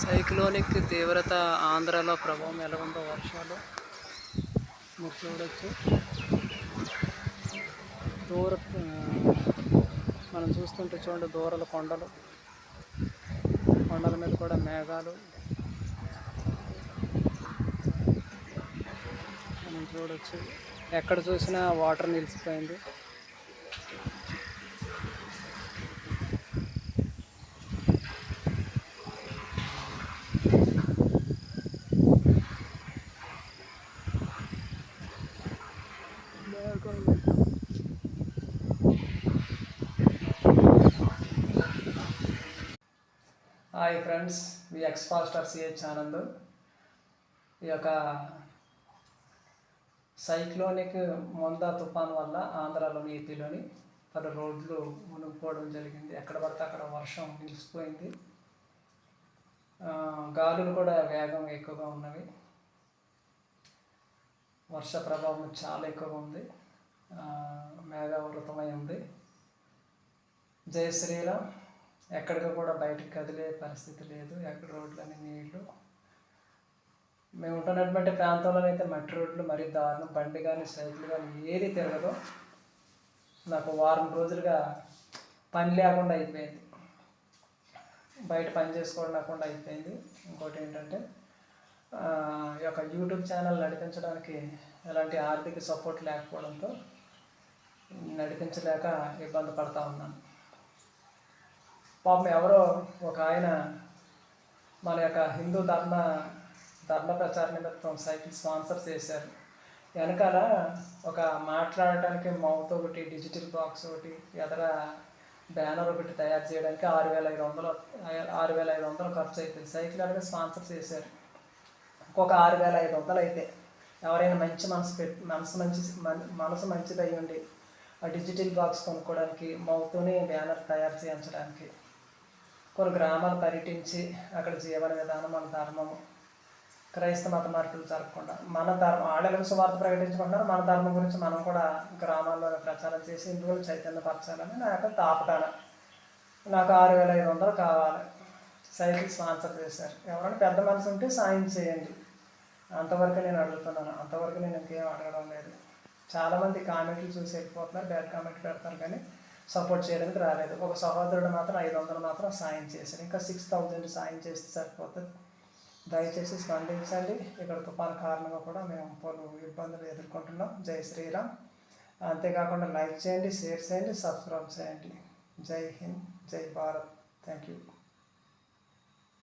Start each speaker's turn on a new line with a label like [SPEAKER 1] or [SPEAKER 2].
[SPEAKER 1] Cyclonic తీవ్రత ఆంధ్రాలో ప్రభావం ఎలా ఉందో వర్షాలు మీరు చూడవచ్చు దూర మనం చూస్తుంటే చూడండి దూరాల కొండలు. కొండల మీద కూడా మేఘాలు. మనం చూడవచ్చు ఎక్కడ చూసినా వాటర్ నిలిచిపోయింది మేఘాలు హాయ్ ఫ్రెండ్స్ మీ ఎక్స్ ఫాస్టర్ సిహెచ్ ఆనంద్. ఈ యొక్క సైక్లోనిక్ మొందా తుఫాన్ వల్ల ఆంధ్రాలోని ఏపీలోని పలు రోడ్లు మునిగిపోవడం జరిగింది. ఎక్కడ పడితే అక్కడ వర్షం నిలిచిపోయింది. గాలులు కూడా వేగం ఎక్కువగా ఉన్నవి. వర్ష ప్రభావం చాలా ఎక్కువగా ఉంది. మేఘావృతమై ఉంది. జయ శ్రీరామ్ ఎక్కడికి కూడా బయటకు కదిలే పరిస్థితి లేదు. ఎక్కడ రోడ్లని నీళ్ళు. మేము ఉంటున్నటువంటి ప్రాంతంలో అయితే మట్టి రోడ్లు మరీ దారుణం. బండి కానీ సైకిల్ కానీ ఏది తిరగదు. నాకు వారం రోజులుగా పని లేకుండా అయిపోయింది. బయట పని చేసుకోవడం లేకుండా అయిపోయింది. ఇంకోటి ఏంటంటే ఈ యొక్క యూట్యూబ్ ఛానల్ నడిపించడానికి ఎలాంటి ఆర్థిక సపోర్ట్ లేకపోవడంతో నడిపించలేక ఇబ్బంది పడతా ఉన్నాను. పాపం ఎవరో ఒక ఆయన మన యొక్క హిందూ ధర్మ ధర్మ ప్రచార నిమిత్తం సైకిల్ స్పాన్సర్ చేశారు. వెనకాల ఒక మాట్లాడటానికి మౌత్ ఒకటి డిజిటల్ బాక్స్ ఒకటి ఎదర బ్యానర్ ఒకటి తయారు చేయడానికి ఆరు వేల ఐదు వందలు ఆరు వేల ఐదు వందలు ఖర్చు అవుతుంది సైకిల్ అనేది స్పాన్సర్ చేశారు. ఇంకొక ఆరు వేల ఐదు వందలు అయితే ఎవరైనా మంచి మనసు పెట్టి మనసు మంచి మనసు మంచిది అయ్యండి ఆ డిజిటల్ బాక్స్ కొనుక్కోవడానికి మౌతోనే బ్యానర్ తయారు చేయించడానికి కొన్ని గ్రామాలు పర్యటించి అక్కడ జీవన విధానం మన ధర్మము క్రైస్తవ మత మార్పులు జరగకుండా మన ధర్మం ఆడలకు సువార్త ప్రకటించుకుంటున్నారు మన ధర్మం గురించి మనం కూడా గ్రామాల్లో ప్రచారం చేసి హిందువులు చైతన్యపరచాలని నా యొక్క తాపకాన నాకు ఆరు వేల ఐదు వందలు కావాలి. సైకిల్ స్పాన్సర్ చేశారు. ఎవరైనా పెద్ద మనసు ఉంటే సాయం చేయండి. అంతవరకు నేను అడుగుతున్నాను. అంతవరకు నేను ఇంకేం అడగడం లేదు. చాలామంది కామెంట్లు చూసి వెళ్ళిపోతున్నారు. బ్యాడ్ కామెంట్ పెడతారు. కానీ సపోర్ట్ చేయడానికి రాలేదు. ఒక సహోదరుడు మాత్రం ఐదు వందలు మాత్రం సాయం చేశారు ఇంకా సిక్స్ థౌజండ్ సాయం చేస్తే సరిపోతుంది. దయచేసి స్పందించండి. ఇక్కడ తుఫాను కారణంగా కూడా మేము పలు ఇబ్బందులు ఎదుర్కొంటున్నాం. జై శ్రీరామ్. అంతేకాకుండా లైక్ చేయండి షేర్ చేయండి సబ్స్క్రైబ్ చేయండి. జై హింద్ జై భారత్. Thank you